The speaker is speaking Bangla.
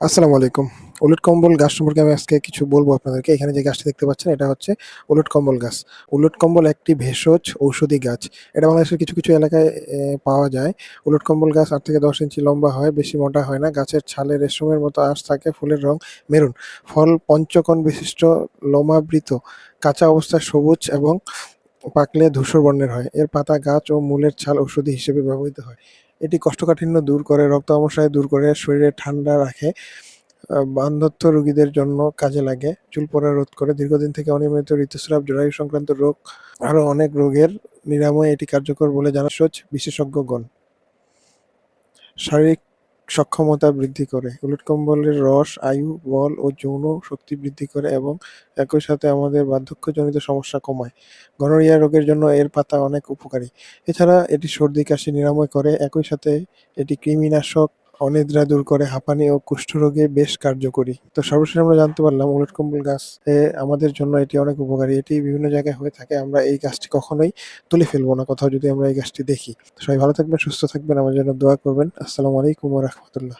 আসসালামু আলাইকুম। উলট কম্বল গাছ সম্পর্কে আমি আজকে কিছু বলব আপনাদেরকে। এখানে যে গাছটি দেখতে পাচ্ছেন, এটা হচ্ছে উলট কম্বল গাছ। উলট কম্বল একটি ভেষজ ঔষধি গাছ। এটা বাংলাদেশের কিছু কিছু এলাকায় পাওয়া যায়। উলট কম্বল গাছ আট থেকে দশ ইঞ্চি লম্বা হয়, বেশি মোটা হয় না। গাছের ছালে রেশমের মতো আঁশ থাকে, ফুলের রং মেরুন। ফল পঞ্চকণ বিশিষ্ট, লোমাবৃত, কাঁচা অবস্থায় সবুজ এবং পাকলে ধূসর বর্ণের হয়। এর পাতা গাছ ও মূলের ছাল ঔষধি হিসেবে ব্যবহৃত হয়। এটি কষ্টকাঠিন্য দূর করে রক্ত আমশায় দূর করে, শরীরে ঠান্ডা রাখে বান্ধত্ব রোগীদের জন্য কাজে লাগে, চুল পড়া রোধ করে। দীর্ঘদিন থেকে অনিয়মিত ঋতুস্রাব, জরায়ু সংক্রান্ত রোগ আরও অনেক রোগের নিরাময় এটি কার্যকর বলে জানা সোচ বিশেষজ্ঞগণ, শারীরিক সক্ষমতা বৃদ্ধি করে। উলট কম্বলের রস, আয়ু, বল ও যৌন শক্তি বৃদ্ধি করে এবং একই সাথে আমাদের বার্ধক্যজনিত সমস্যা কমায়। গনোরিয়া রোগের জন্য এর পাতা অনেক উপকারী। এছাড়া এটি সর্দি, কাশি নিরাময় করে। একই সাথে এটি কৃমিনাশক অনিদ্রা দূর করে, হাঁপানি ও কুষ্ঠরোগে বেশ কার্যকরী। তো সর্বশেষ আমরা জানতে পারলাম, উলট কম্বল গাছ আমাদের জন্য এটি অনেক উপকারী। এটি বিভিন্ন জায়গায় হয়ে থাকে, আমরা এই গাছটি কখনোই তুলে ফেলব না, কোথাও যদি আমরা এই গাছটি দেখি। সবাই ভালো থাকবেন, সুস্থ থাকবেন, আমার জন্য দোয়া করবেন। আসসালামু আলাইকুম রহমতুল্লাহ।